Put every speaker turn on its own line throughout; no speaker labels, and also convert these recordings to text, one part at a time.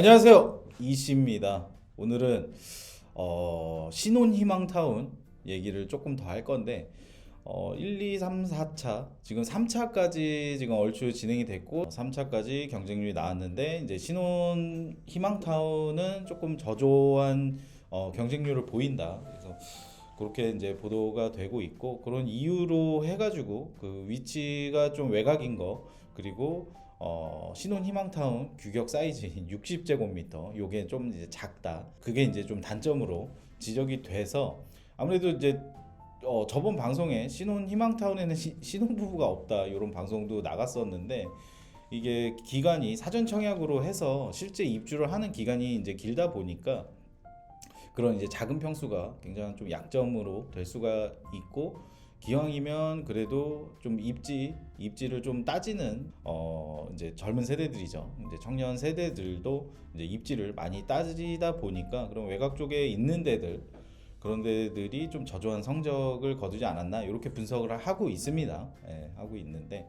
안녕하세요. 이씨입니다. 오늘은 어, 신혼희망타운 얘기를 조금 더 할 건데 어, 1, 2, 3, 4차 지금 3차까지 지금 얼추 진행이 됐고 3차까지 경쟁률이 나왔는데 이제 신혼희망타운은 조금 저조한 어, 경쟁률을 보인다. 그래서 그렇게 이제 보도가 되고 있고 그런 이유로 해가지고 그 위치가 좀 외곽인 거 그리고 어, 신혼 희망타운 규격 사이즈인 60제곱미터 요게 좀 이제 작다. 그게 이제 좀 단점으로 지적이 돼서 아무래도 이제 어, 저번 방송에 신혼 희망타운에는 시, 신혼부부가 없다 이런 방송도 나갔었는데 이게 기간이 사전 청약으로 해서 실제 입주를 하는 기간이 이제 길다 보니까 그런 이제 작은 평수가 굉장히 좀 약점으로 될 수가 있고 기왕이면 그래도 좀 입지 입지를 좀 따지는 어 이제 젊은 세대들이죠. 이제 청년 세대들도 이제 입지를 많이 따지다 보니까 그런 외곽 쪽에 있는 데들 그런 데들이 좀 저조한 성적을 거두지 않았나 이렇게 분석을 하고 있습니다. 예, 하고 있는데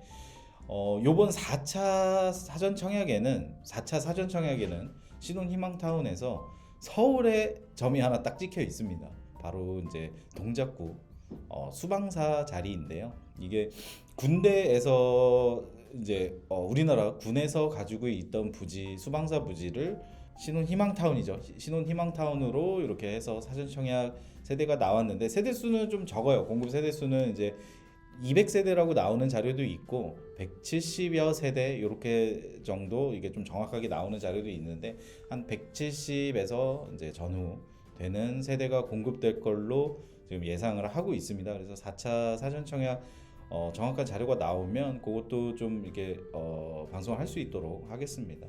어 요번 4차 사전 청약에는 4차 사전 청약에는 신혼 희망타운에서 서울에 점이 하나 딱 찍혀 있습니다. 바로 이제 동작구 어, 수방사 자리인데요. 이게 군대에서 이제 어, 우리나라 군에서 가지고 있던 부지 수방사 부지를 신혼 희망타운이죠. 시- 신혼 희망타운으로 이렇게 해서 사전 청약 세대가 나왔는데 세대 수는 좀 적어요. 공급 세대 수는 이제 200세대라고 나오는 자료도 있고 170여 세대 이렇게 정도 이게 좀 정확하게 나오는 자료도 있는데 한 170에서 이제 전후 되는 세대가 공급될 걸로 지금 예상을 하고 있습니다. 그래서 4차 사전 청약 어, 정확한 자료가 나오면 그것도 좀 이렇게 어, 방송을 할수 있도록 하겠습니다.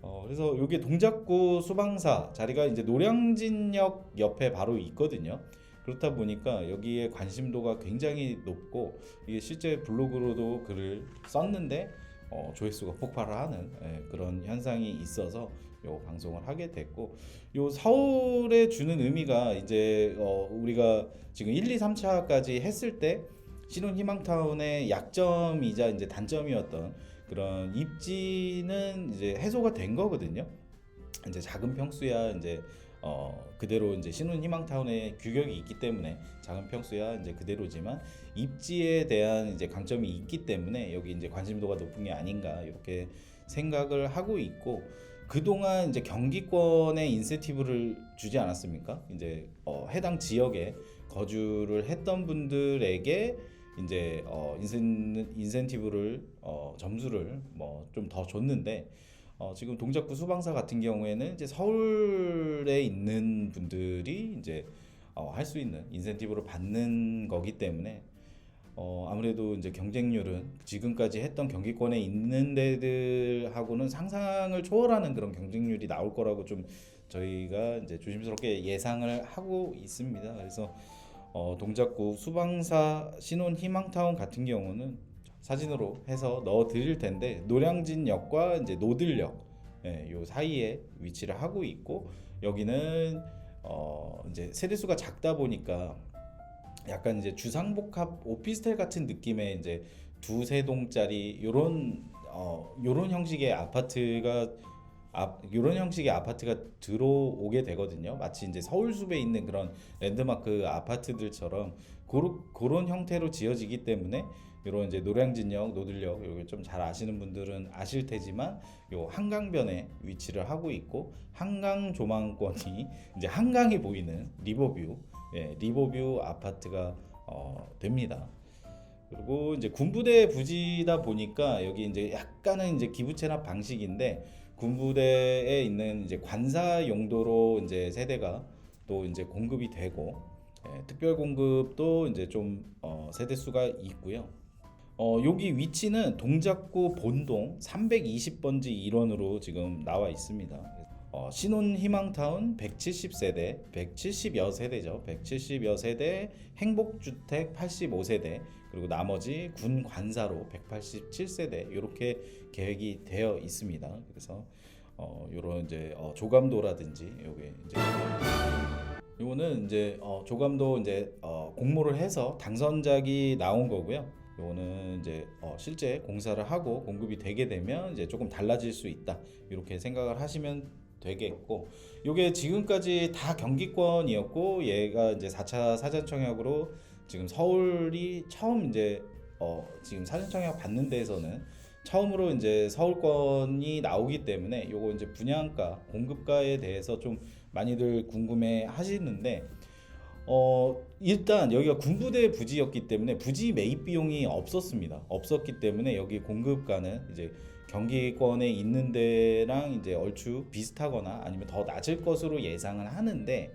어, 그래서 여기 동작구 수방사 자리가 이제 노량진역 옆에 바로 있거든요. 그렇다 보니까 여기에 관심도가 굉장히 높고 이게 실제 블로그로도 글을 썼는데 어, 조회수가 폭발을 하는 예, 그런 현상이 있어서 요 방송을 하게 됐고 요 서울에 주는 의미가 이제 어, 우리가 지금 1, 2, 3차까지 했을 때 신혼 희망타운의 약점이자 이제 단점이었던 그런 입지는 이제 해소가 된 거거든요. 이제 작은 평수야 이제 어 그대로 이제 신혼 희망타운의 규격이 있기 때문에 작은 평수야 이제 그대로지만 입지에 대한 이제 강점이 있기 때문에 여기 이제 관심도가 높은 게 아닌가 이렇게 생각을 하고 있고 그동안 이제 경기권에 인센티브를 주지 않았습니까? 이제 어 해당 지역에 거주를 했던 분들에게 이제 어 인센 인센티브를 어 점수를 뭐 좀 더 줬는데 어 지금 동작구 수방사 같은 경우에는 이제 서울에 있는 분들이 이제 어 할 수 있는 인센티브를 받는 거기 때문에 어 아무래도 이제 경쟁률은 지금까지 했던 경기권에 있는 데들하고는 상상을 초월하는 그런 경쟁률이 나올 거라고 좀 저희가 이제 조심스럽게 예상을 하고 있습니다. 그래서 어, 동작구 수방사 신혼 희망타운 같은 경우는 사진으로 해서 넣어 드릴 텐데 노량진역과 이제 노들역 예, 요 사이에 위치를 하고 있고 여기는 어, 이제 세대수가 작다 보니까 약간 이제 주상복합 오피스텔 같은 느낌의 이제 두세 동짜리 요런 어 요런 형식의 아파트가 아, 요런 형식의 아파트가 들어오게 되거든요. 마치 이제 서울 숲에 있는 그런 랜드마크 아파트들처럼 그런 그런 형태로 지어지기 때문에 요런 이제 노량진역, 노들역 여기 좀 잘 아시는 분들은 아실 테지만 요 한강변에 위치를 하고 있고 한강 조망권이 이제 한강이 보이는 리버뷰, 예, 리버뷰 아파트가 어, 됩니다. 그리고 이제 군부대 부지다 보니까 여기 이제 약간은 이제 기부 체납 방식인데 군부대에 있는 이제 관사 용도로 이제 세대가 또 이제 공급이 되고 예, 특별 공급도 이제 좀 어, 세대 수가 있고요. 어, 여기 위치는 동작구 본동 320번지 일원으로 지금 나와 있습니다. 어, 신혼 희망타운 170세대, 170여 세대죠. 170여 세대, 행복주택 85세대, 그리고 나머지 군 관사로 187세대 이렇게 계획이 되어 있습니다. 그래서 어, 요런 이제 어, 조감도라든지 요게 이제 요거는 이제 어, 조감도 이제 어, 공모를 해서 당선작이 나온 거고요. 요거는 이제 어, 실제 공사를 하고 공급이 되게 되면 이제 조금 달라질 수 있다 이렇게 생각을 하시면 되겠고 요게 지금까지 다 경기권이었고 얘가 이제 4차 사전 청약으로 지금 서울이 처음 이제 어 지금 사전 청약 받는 데에서는 처음으로 이제 서울권이 나오기 때문에 요거 이제 분양가 공급가에 대해서 좀 많이들 궁금해 하시는데 어 일단 여기가 군부대 부지였기 때문에 부지 매입 비용이 없었습니다. 없었기 때문에 여기 공급가는 이제 경기권에 있는 데랑 이제 얼추 비슷하거나 아니면 더 낮을 것으로 예상을 하는데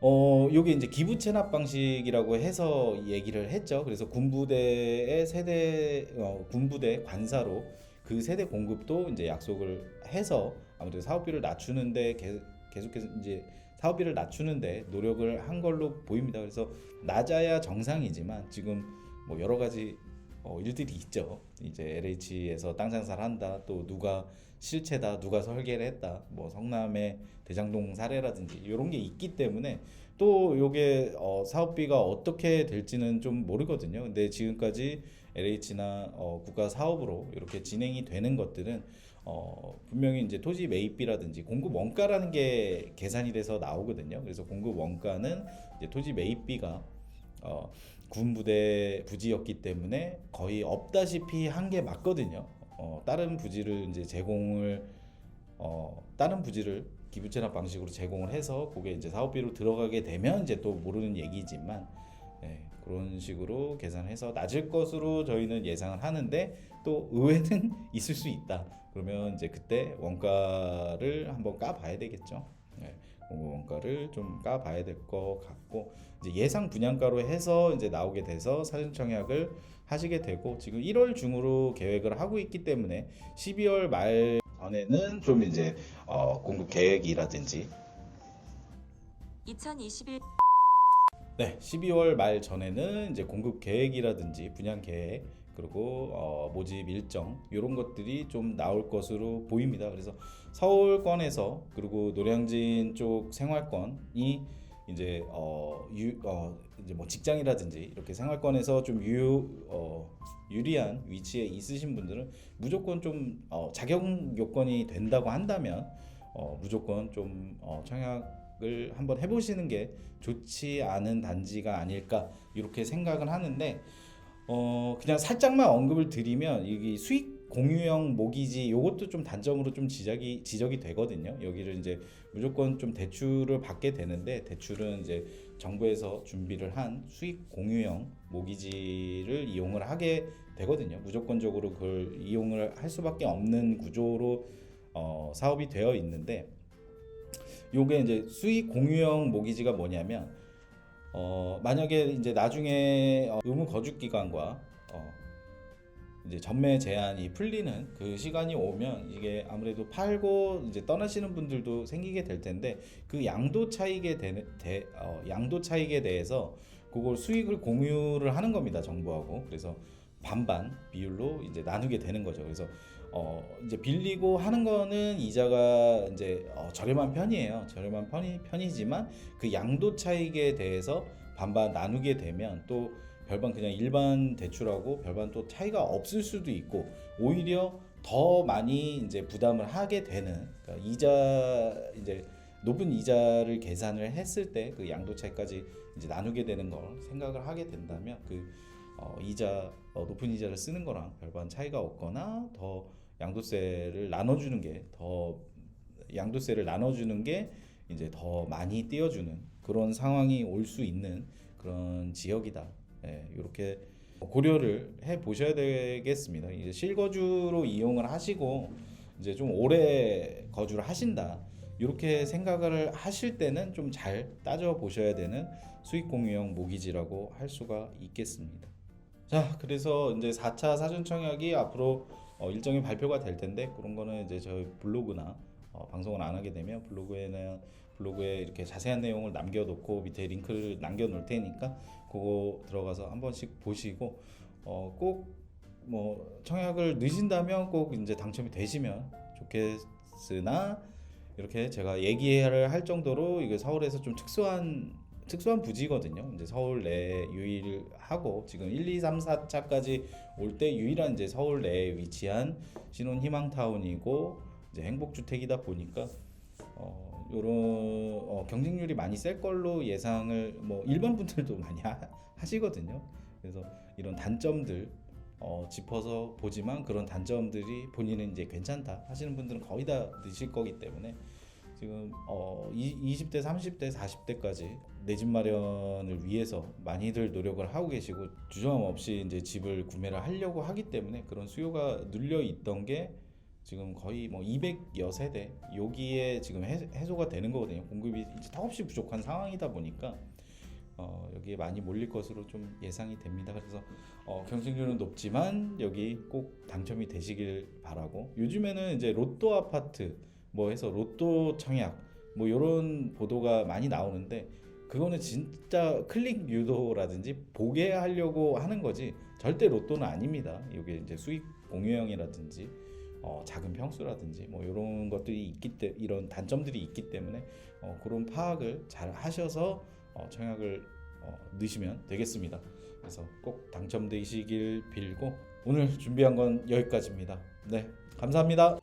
어 요게 이제 기부 체납 방식이라고 해서 얘기를 했죠. 그래서 군부대의 세대 어, 군부대 관사로 그 세대 공급도 이제 약속을 해서 아무래도 사업비를 낮추는데 계- 계속해서 이제 사업비를 낮추는데 노력을 한 걸로 보입니다. 그래서 낮아야 정상이지만 지금 뭐 여러 가지 어, 일들이 있죠. 이제 LH에서 땅 장사를 한다. 또 누가 실체다. 누가 설계를 했다. 뭐 성남의 대장동 사례라든지 이런 게 있기 때문에 또 요게 어, 사업비가 어떻게 될지는 좀 모르거든요. 근데 지금까지 LH나 어, 국가 사업으로 이렇게 진행이 되는 것들은 어, 분명히 이제 토지 매입비라든지 공급 원가라는 게 계산이 돼서 나오거든요. 그래서 공급 원가는 이제 토지 매입비가 어, 군부대 부지였기 때문에 거의 없다시피 한 게 맞거든요. 어, 다른 부지를 이제 제공을 어, 다른 부지를 기부 채납 방식으로 제공을 해서 그게 이제 사업비로 들어가게 되면 이제 또 모르는 얘기지만 예, 그런 식으로 계산해서 낮을 것으로 저희는 예상을 하는데 또 의외는 있을 수 있다. 그러면 이제 그때 원가를 한번 까봐야 되겠죠. 예, 공급 원가를 좀 까봐야 될 것 같고 이제 예상 분양가로 해서 이제 나오게 돼서 사전 청약을 하시게 되고 지금 1월 중으로 계획을 하고 있기 때문에 12월 말 전에는 좀 이제 어, 공급 계획이라든지.
2021
네, 12월 말 전에는 이제 공급 계획이라든지 분양 계획 그리고 어, 모집 일정 이런 것들이 좀 나올 것으로 보입니다. 그래서 서울권에서 그리고 노량진 쪽 생활권이 이제 어, 유, 어, 이제 뭐 직장이라든지 이렇게 생활권에서 좀 유, 어, 유리한 위치에 있으신 분들은 무조건 좀 어, 자격 요건이 된다고 한다면 어, 무조건 좀 어, 청약을 한번 해보시는 게 좋지 않은 단지가 아닐까 이렇게 생각을 하는데 어 그냥 살짝만 언급을 드리면 이게 수익 공유형 모기지 요것도 좀 단점으로 좀 지적이 지적이 되거든요. 여기를 이제 무조건 좀 대출을 받게 되는데 대출은 이제 정부에서 준비를 한 수익 공유형 모기지를 이용을 하게 되거든요. 무조건적으로 그걸 이용을 할 수밖에 없는 구조로 어, 사업이 되어 있는데 요게 이제 수익 공유형 모기지가 뭐냐면 어 만약에 이제 나중에 어, 의무 거주 기간과 어 이제 전매 제한이 풀리는 그 시간이 오면 이게 아무래도 팔고 이제 떠나시는 분들도 생기게 될 텐데 그 양도 차익에 되는 대, 어, 양도 차익에 대해서 그걸 수익을 공유를 하는 겁니다 정부하고. 그래서 반반 비율로 이제 나누게 되는 거죠 그래서 어 이제 빌리고 하는 거는 이자가 이제 어, 저렴한 편이에요. 저렴한 편이 편이지만 그 양도 차익에 대해서 반반 나누게 되면 또 별반 그냥 일반 대출하고 별반 또 차이가 없을 수도 있고 오히려 더 많이 이제 부담을 하게 되는 그러니까 이자 이제 높은 이자를 계산을 했을 때 그 양도 차익까지 이제 나누게 되는 걸 생각을 하게 된다면 그 어, 이자 어, 높은 이자를 쓰는 거랑 별반 차이가 없거나 더 양도세를 나눠주는 게 더 양도세를 나눠주는 게 이제 더 많이 띄워주는 그런 상황이 올 수 있는 그런 지역이다. 예, 이렇게 고려를 해 보셔야 되겠습니다. 이제 실거주로 이용을 하시고 이제 좀 오래 거주를 하신다. 이렇게 생각을 하실 때는 좀 잘 따져 보셔야 되는 수익 공유형 모기지라고 할 수가 있겠습니다. 자, 그래서 이제 4차 사전 청약이 앞으로 어, 일정이 발표가 될 텐데 그런 거는 이제 저희 블로그나 어, 방송을 안 하게 되면 블로그에는 블로그에 이렇게 자세한 내용을 남겨놓고 밑에 링크를 남겨놓을 테니까 그거 들어가서 한 번씩 보시고 어, 꼭뭐 청약을 늦은다면 꼭 이제 당첨이 되시면 좋겠으나 이렇게 제가 얘기를 할 정도로 이게 서울에서 좀 특수한 특수한 부지거든요. 이제 서울 내에 유일하고 지금 1, 2, 3, 4차까지 올 때 유일한 이제 서울 내에 위치한 신혼 희망타운이고 이제 행복주택이다 보니까 어, 요런 어, 경쟁률이 많이 셀 걸로 예상을 뭐 일반 분들도 많이 하, 하시거든요. 그래서 이런 단점들 어, 짚어서 보지만 그런 단점들이 본인은 이제 괜찮다 하시는 분들은 거의 다 넣으실 거기 때문에 지금 어, 이, 20대, 30대, 40대까지 내 집 마련을 위해서 많이들 노력을 하고 계시고 주저함 없이 이제 집을 구매를 하려고 하기 때문에 그런 수요가 눌려 있던 게 지금 거의 뭐 200여 세대 여기에 지금 해, 해소가 되는 거거든요. 공급이 이제 턱없이 부족한 상황이다 보니까 어, 여기에 많이 몰릴 것으로 좀 예상이 됩니다. 그래서 어, 경쟁률은 높지만 여기 꼭 당첨이 되시길 바라고 요즘에는 이제 로또 아파트 뭐 해서 로또 청약 뭐 이런 보도가 많이 나오는데 그거는 진짜 클릭 유도라든지 보게 하려고 하는 거지 절대 로또는 아닙니다. 이게 이제 수익 공유형이라든지 어, 작은 평수라든지 뭐 이런 것들이 있기 때 이런 단점들이 있기 때문에 어, 그런 파악을 잘 하셔서 어, 청약을 어, 넣으시면 되겠습니다. 그래서 꼭 당첨되시길 빌고 오늘 준비한 건 여기까지입니다. 네, 감사합니다.